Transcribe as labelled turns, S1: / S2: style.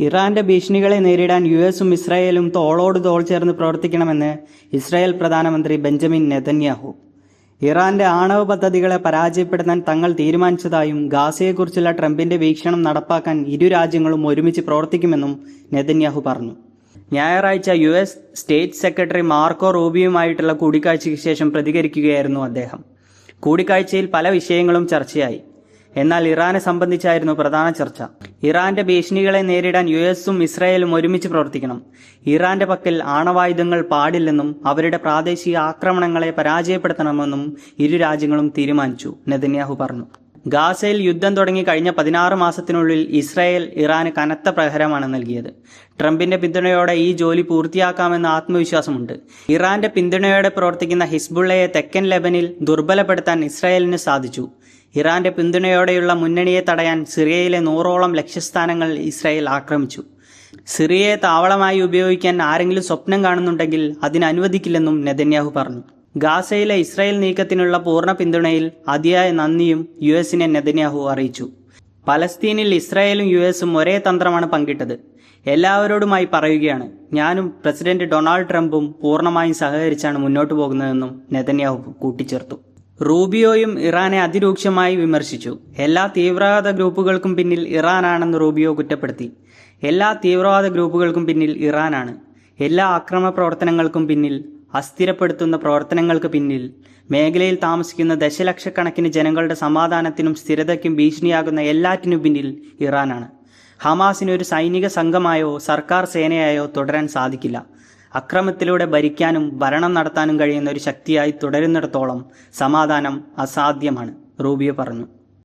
S1: ഇറാന്റെ ഭീഷണികളെ നേരിടാൻ യു എസും ഇസ്രായേലും തോളോട് തോൾ ചേർന്ന് പ്രവർത്തിക്കണമെന്ന് ഇസ്രായേൽ പ്രധാനമന്ത്രി ബെഞ്ചമിൻ നെതന്യാഹു. ഇറാന്റെ ആണവ പദ്ധതികളെ പരാജയപ്പെടുത്താൻ തങ്ങൾ തീരുമാനിച്ചതായും ഗാസയെക്കുറിച്ചുള്ള ട്രംപിന്റെ വീക്ഷണം നടപ്പാക്കാൻ ഇരു രാജ്യങ്ങളും ഒരുമിച്ച് പ്രവർത്തിക്കുമെന്നും നെതന്യാഹു പറഞ്ഞു. ഞായറാഴ്ച U S state secretary Marco റൂബിയുമായിട്ടുള്ള കൂടിക്കാഴ്ചയ്ക്ക് ശേഷം പ്രതികരിക്കുകയായിരുന്നു അദ്ദേഹം. കൂടിക്കാഴ്ചയിൽ പല വിഷയങ്ങളും ചർച്ചയായി. എന്നാൽ ഇറാനെ സംബന്ധിച്ചായിരുന്നു പ്രധാന ചർച്ച. ഇറാന്റെ ഭീഷണികളെ നേരിടാൻ യു എസും ഇസ്രായേലും ഒരുമിച്ച് പ്രവർത്തിക്കണം. ഇറാന്റെ പക്കൽ ആണവായുധങ്ങൾ പാടില്ലെന്നും അവരുടെ പ്രാദേശിക ആക്രമണങ്ങളെ പരാജയപ്പെടുത്തണമെന്നും ഇരു രാജ്യങ്ങളും തീരുമാനിച്ചു നെതന്യാഹു പറഞ്ഞു. ഗാസയിൽ യുദ്ധം തുടങ്ങി കഴിഞ്ഞ പതിനാറ് മാസത്തിനുള്ളിൽ ഇസ്രായേൽ ഇറാന് കനത്ത പ്രഹരമാണ് നൽകിയത്. ട്രംപിന്റെ പിന്തുണയോടെ ഈ ജോലി പൂർത്തിയാക്കാമെന്ന ആത്മവിശ്വാസമുണ്ട്. ഇറാന്റെ പിന്തുണയോടെ പ്രവർത്തിക്കുന്ന ഹിസ്ബുള്ളയെ തെക്കൻ ലെബനിൽ ദുർബലപ്പെടുത്താൻ ഇസ്രായേലിന് സാധിച്ചു. ഇറാന്റെ പിന്തുണയോടെയുള്ള മുന്നണിയെ തടയാൻ സിറിയയിലെ നൂറോളം ലക്ഷ്യസ്ഥാനങ്ങൾ ഇസ്രായേൽ ആക്രമിച്ചു. സിറിയയെ താവളമായി ഉപയോഗിക്കാൻ ആരെങ്കിലും സ്വപ്നം കാണുന്നുണ്ടെങ്കിൽ അതിനനുവദിക്കില്ലെന്നും നെതന്യാഹു പറഞ്ഞു. ഗാസയിലെ ഇസ്രായേൽ നീക്കത്തിനുള്ള പൂർണ പിന്തുണയിൽ അതിയായ നന്ദിയും യു എസിനെ നെതന്യാഹു അറിയിച്ചു. പലസ്തീനിൽ ഇസ്രായേലും യു എസും ഒരേ തന്ത്രമാണ് പങ്കിട്ടത്. എല്ലാവരോടുമായി പറയുകയാണ് ഞാനും പ്രസിഡന്റ് ഡൊണാൾഡ് ട്രംപും പൂർണമായും സഹകരിച്ചാണ് മുന്നോട്ടു പോകുന്നതെന്നും നെതന്യാഹു കൂട്ടിച്ചേർത്തു. റൂബിയോയും ഇറാനെ അതിരൂക്ഷമായി വിമർശിച്ചു. എല്ലാ തീവ്രവാദ ഗ്രൂപ്പുകൾക്കും പിന്നിൽ ഇറാനാണെന്ന് റൂബിയോ കുറ്റപ്പെടുത്തി. എല്ലാ തീവ്രവാദ ഗ്രൂപ്പുകൾക്കും പിന്നിൽ ഇറാനാണ്. എല്ലാ അക്രമ പ്രവർത്തനങ്ങൾക്കും പിന്നിൽ അസ്ഥിരപ്പെടുത്തുന്ന പ്രവർത്തനങ്ങൾക്ക് പിന്നിൽ മേഖലയിൽ താമസിക്കുന്ന ദശലക്ഷക്കണക്കിന് ജനങ്ങളുടെ സമാധാനത്തിനും സ്ഥിരതയ്ക്കും ഭീഷണിയാകുന്ന എല്ലാറ്റിനും പിന്നിൽ ഇറാനാണ്. ഹമാസിന് ഒരു സൈനിക സംഘമായോ സർക്കാർ സേനയായോ തുടരാൻ സാധിക്കില്ല. അക്രമത്തിലൂടെ ഭരിക്കാനും ഭരണം നടത്താനും കഴിയുന്ന ഒരു ശക്തിയായി തുടരുന്നിടത്തോളം സമാധാനം അസാധ്യമാണ് റൂബിയ പറഞ്ഞു.